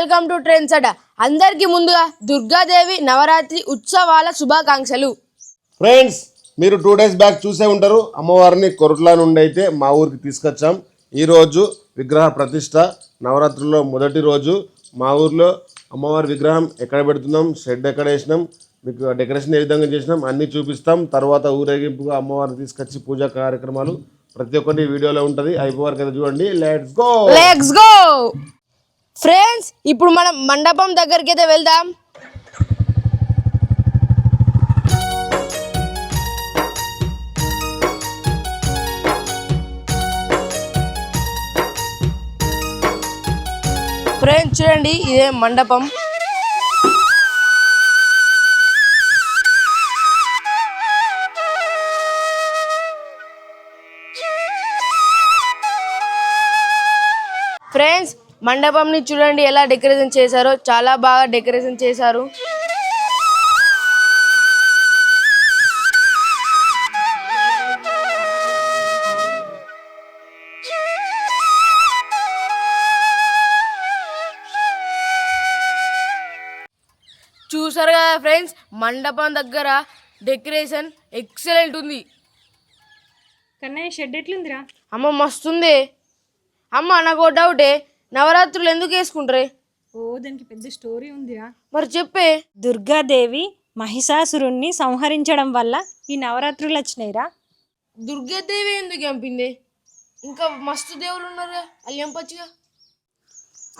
Welcome to trends అట. అందరికీ ముందుగా దుర్గాదేవి నవరాత్రి ఉత్సవాల శుభాకాంక్షలు. ఫ్రెండ్స్ మీరు టూ డేస్ బ్యాక్ చూసే ఉంటారు. అమ్మవారిని కొరట్ల నుండి అయితే మా ఊరికి తీసుకొచ్చాం. ఈరోజు విగ్రహ ప్రతిష్ట నవరాత్రుల్లో మొదటి రోజు. మా ఊర్లో అమ్మవారి విగ్రహం ఎక్కడ పెడుతున్నాం షెడ్ ఎక్కడ వేసినాం మీకు డెకరేషన్ ఏ విధంగా చేసినాం అన్నీ చూపిస్తాం. తర్వాత ఊరేగింపుగా అమ్మవారిని తీసుకొచ్చి పూజా కార్యక్రమాలు ప్రతి ఒక్కటి వీడియోలో ఉంటుంది. అయిపోవారు కదా చూడండి. Let's go let's go friends ఇప్పుడు మనం మండపం దగ్గరికి అయితే వెళ్దాం. ఫ్రెండ్స్ చూడండి ఇదే మండపం. ఫ్రెండ్స్ మండపంని చూడండి ఎలా డెకరేషన్ చేశారో చాలా బాగా డెకరేషన్ చేశారు. చూసారు కదా ఫ్రెండ్స్ మండపం దగ్గర డెకరేషన్ ఎక్సలెంట్ ఉంది. కన్నయ్య షెడ్ ఎట్లుందిరా? అమ్మ మస్తుంది. అమ్మ నాకు డౌటే. నవరాత్రులు ఎందుకు వేసుకుంటారే? ఓ దానికి పెద్ద స్టోరీ ఉందిరా. మరి చెప్పే. దుర్గాదేవి మహిషాసురుణ్ణి సంహరించడం వల్ల ఈ నవరాత్రులు వచ్చినాయిరా. దుర్గాదేవి ఎందుకు చంపింది? ఇంకా మస్తు దేవుళ్ళు ఉన్నారు అది చంపచ్చుగా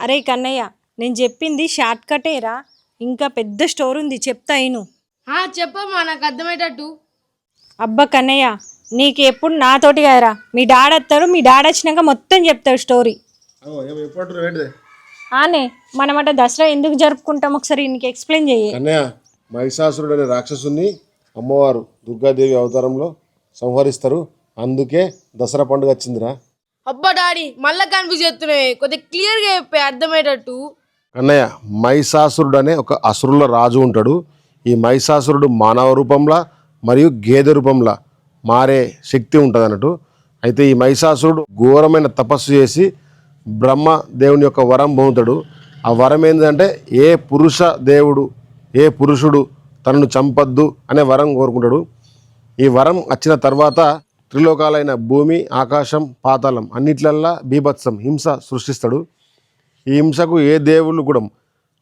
అరే కన్నయ్య నేను చెప్పింది షార్ట్ కటేరా ఇంకా పెద్ద స్టోరీ ఉంది చెప్తా ఇను. చెప్పమ్మా నాకు అర్థమయ్యేటట్టు. అబ్బా కన్నయ్య నీకు ఎప్పుడు నాతోటి కదరా. మీ డాడ్ వస్తాడు మీ డాడ్ వచ్చినాక మొత్తం చెప్తాడు స్టోరీ. ఎప్పుడు ఏంటిది? ఆనే మనమట దసరా ఎందుకు జరుపుకుంటాం ఒకసారి నీకు ఎక్స్ప్లెయిన్ చెయ్యి. కన్యా మహిషాసురుడు అనే రాక్షసుని అమ్మవారు దుర్గాదేవి అవతారంలో సంహరిస్తారు. అందుకే దసరా పండుగ వచ్చిందిరా. అబ్బా డాడీ మళ్ళా కన్ఫ్యూజ్ చేస్తున్నాయి కొద్దిగా క్లియర్గా చెప్పే అర్థమయ్యేటట్టు. అన్నయ్య మహిషాసురుడు అనే ఒక అసురుల రాజు ఉంటాడు. ఈ మహిషాసురుడు మానవ రూపంలో మరియు గేదె రూపంలో మారే శక్తి ఉంటుంది అన్నట్టు అయితే ఈ మహిషాసురుడు ఘోరమైన తపస్సు చేసి బ్రహ్మ దేవుని యొక్క వరం పొందుతాడు ఆ వరం ఏంటంటే ఏ పురుష దేవుడు ఏ పురుషుడు తనను చంపద్దు అనే వరం కోరుకుంటాడు. ఈ వరం వచ్చిన తర్వాత త్రిలోకాలైన భూమి ఆకాశం పాతాళం అన్నిట్లల్లా బీభత్సం హింస సృష్టిస్తాడు. ఈ హింసకు ఏ దేవుళ్ళు కూడా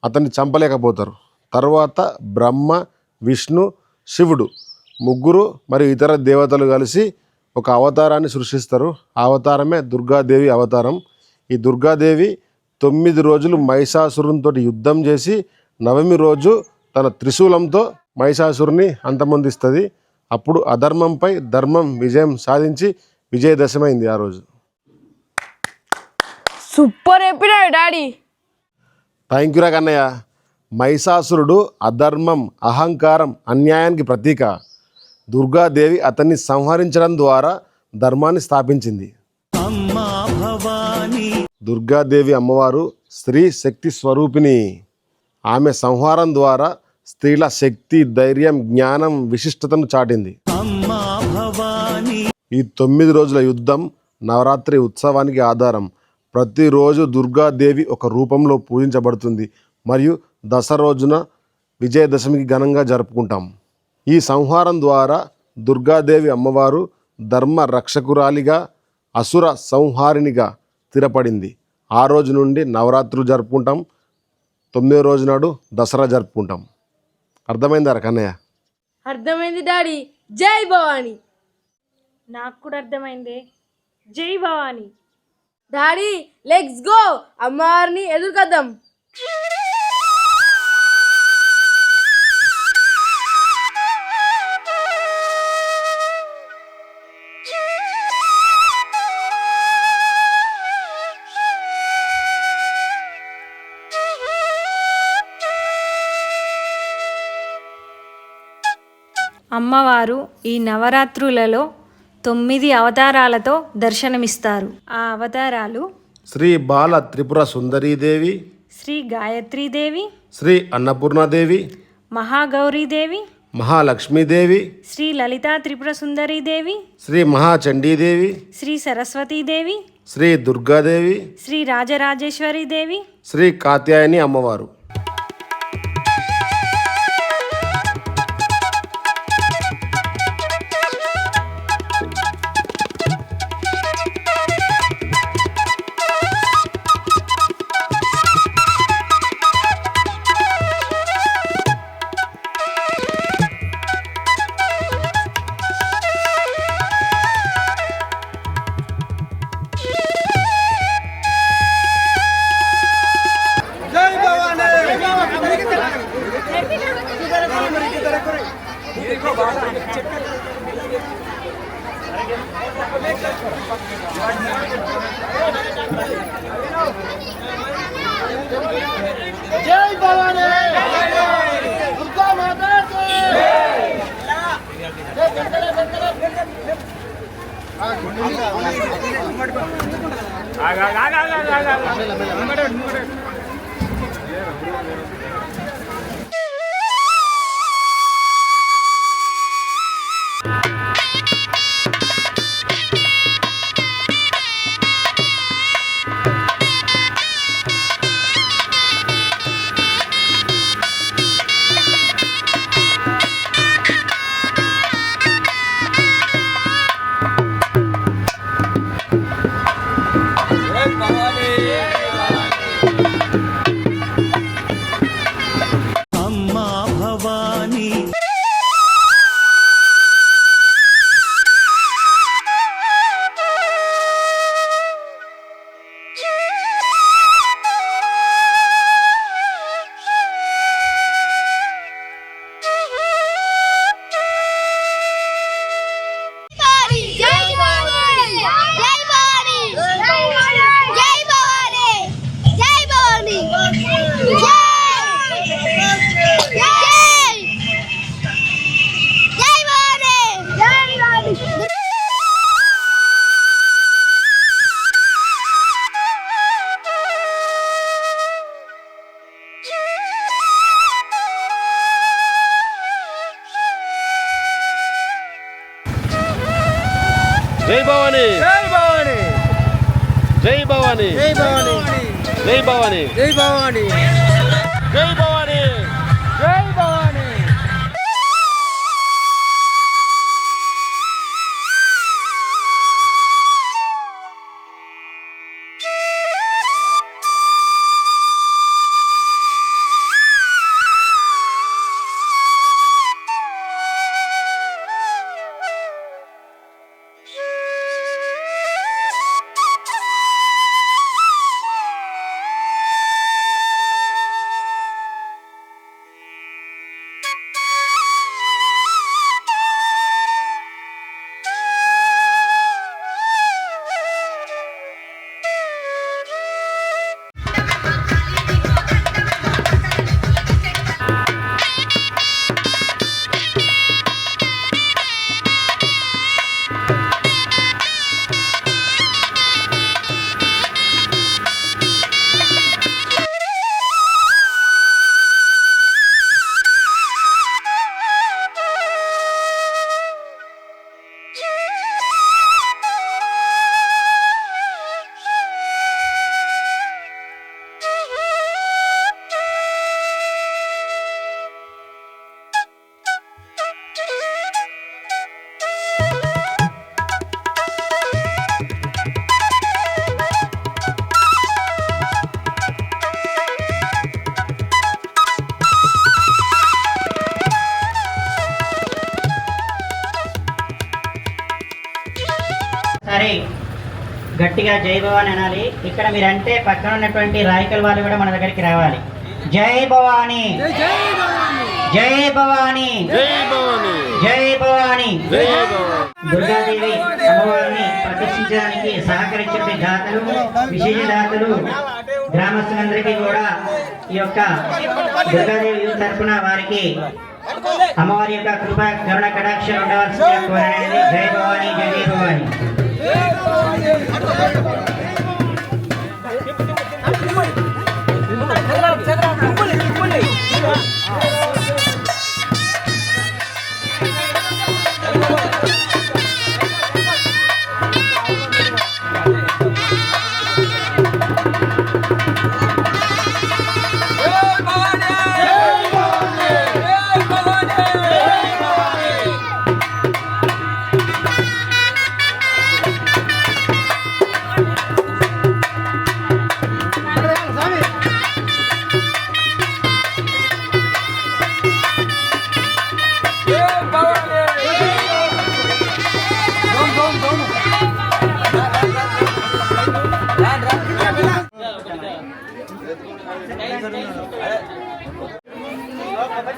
అతన్ని చంపలేకపోతారు. తర్వాత బ్రహ్మ విష్ణు శివుడు ముగ్గురు మరియు ఇతర దేవతలు కలిసి ఒక అవతారాన్ని సృష్టిస్తారు. ఆ అవతారమే దుర్గాదేవి అవతారం. ఈ దుర్గాదేవి తొమ్మిది రోజులు మహిషాసురునితో యుద్ధం చేసి నవమి రోజు తన త్రిశూలంతో మహిషాసురుని అంతమొందిస్తుంది. అప్పుడు అధర్మంపై ధర్మం విజయం సాధించి విజయదశమైంది ఆ రోజు. సూపర్ చెప్పినాడు డాడీ. థ్యాంక్ యూరా కన్నయ్య. మహిషాసురుడు అధర్మం అహంకారం అన్యాయానికి ప్రతీక. దుర్గాదేవి అతన్ని సంహరించడం ద్వారా ధర్మాన్ని స్థాపించింది. దుర్గాదేవి అమ్మవారు స్త్రీ శక్తి స్వరూపిణి. ఆమె సంహారం ద్వారా స్త్రీల శక్తి ధైర్యం జ్ఞానం విశిష్టతను చాటింది. ఈ తొమ్మిది రోజుల యుద్ధం నవరాత్రి ఉత్సవానికి ఆధారం. ప్రతిరోజు దుర్గాదేవి ఒక రూపంలో పూజించబడుతుంది. మరియు దసరా రోజున విజయదశమికి ఘనంగా జరుపుకుంటాం. ఈ సంహారం ద్వారా దుర్గాదేవి అమ్మవారు ధర్మ రక్షకురాలిగా అసుర సంహారినిగా స్థిరపడింది. ఆ రోజు నుండి నవరాత్రులు జరుపుకుంటాం. తొమ్మిదో రోజు నాడు దసరా జరుపుకుంటాం. అర్థమైందారా కన్నయ్య? అర్థమైంది డాడీ. జై భవాని. నాకు కూడా అర్థమైంది. జై భవాని. Daddy let's go. అమ్మవారిని ఎదుర్కొద్దాం. అమ్మవారు ఈ నవరాత్రులలో తొమ్మిది అవతారాలతో దర్శనమిస్తారు. ఆ అవతారాలు శ్రీ బాల త్రిపుర సుందరీదేవి శ్రీ గాయత్రీదేవి శ్రీ అన్నపూర్ణాదేవి మహాగౌరీదేవి మహాలక్ష్మీదేవి శ్రీ లలితా త్రిపుర సుందరీదేవి శ్రీ మహాచండీదేవి శ్రీ సరస్వతీదేవి శ్రీ దుర్గాదేవి శ్రీ రాజరాజేశ్వరి దేవి శ్రీ కాత్యాయని అమ్మవారు. ஆகா ஆகா ஆகா ஆகா ஆகா భవాని. జై భవాని. జై భవాని. జై భవాని. జై భవాని. సరే గట్టిగా జై భవాని అనాలి. ఇక్కడ మీరంటే పక్కన ఉన్నటువంటి రాయకల్ వాళ్ళు కూడా మన దగ్గరికి రావాలి. జై భవాని. జై భవాని. జై భవాని. భవాని. భవాని. దుర్గాదేవి అమ్మవారిని ప్రతిష్ఠించడానికి సహకరించే దాతలు విశేష దాతలు గ్రామస్తులందరికీ కూడా ఈ యొక్క దుర్గాదేవి తరఫున వారికి అమ్మవారి యొక్క కృప కరుణ కటాక్షం ఉండవలసిందిగా కోరనేది జై భవాని జై జై கும்பல் கும்பல்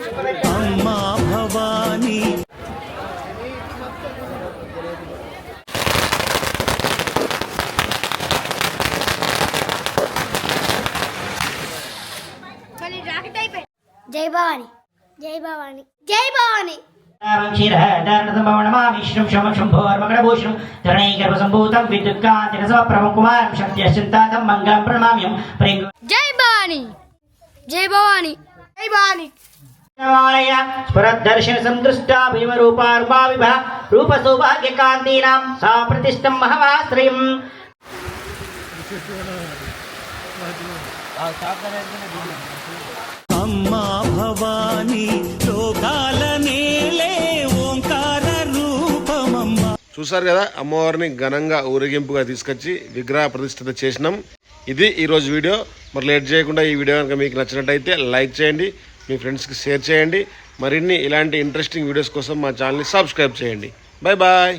అమ్మా భవానీ. జై భవాని జై భవాని జై భవాని. విష్ణు శంభోర్మగణభూషణం ధరణీగర్భసంభూతం విద్యుత్కాంతిరసమప్రభకుమారం శక్త్యశ్చింతాతం మంగళం ప్రణమామ్యం ప్రేమ జై భవాని జై భవాని. జై భవాని. స్ఫురద్దర్శన సందృష్టా భీమరూపార్మా విభ రూప సౌభాగ్యకాంతీనాం సా ప్రతిష్టం మహవాశ్రయం అమ్మా భవానీ లోకాల నేలే ఓంకార రూపమమ్మా. చూసారు కదా అమ్మవారిని ఘనంగా ఊరేగింపుగా తీసుకొచ్చి విగ్రహ ప్రతిష్ఠిత చేసినాం. ఇది ఈరోజు వీడియో. మరి లేట్ చేయకుండా ఈ వీడియో కనుక మీకు నచ్చినట్టయితే లైక్ చేయండి మీ ఫ్రెండ్స్కి షేర్ చేయండి. మరిన్ని ఇలాంటి ఇంట్రెస్టింగ్ వీడియోస్ కోసం మా ఛానల్ని సబ్స్క్రైబ్ చేయండి. Bye bye.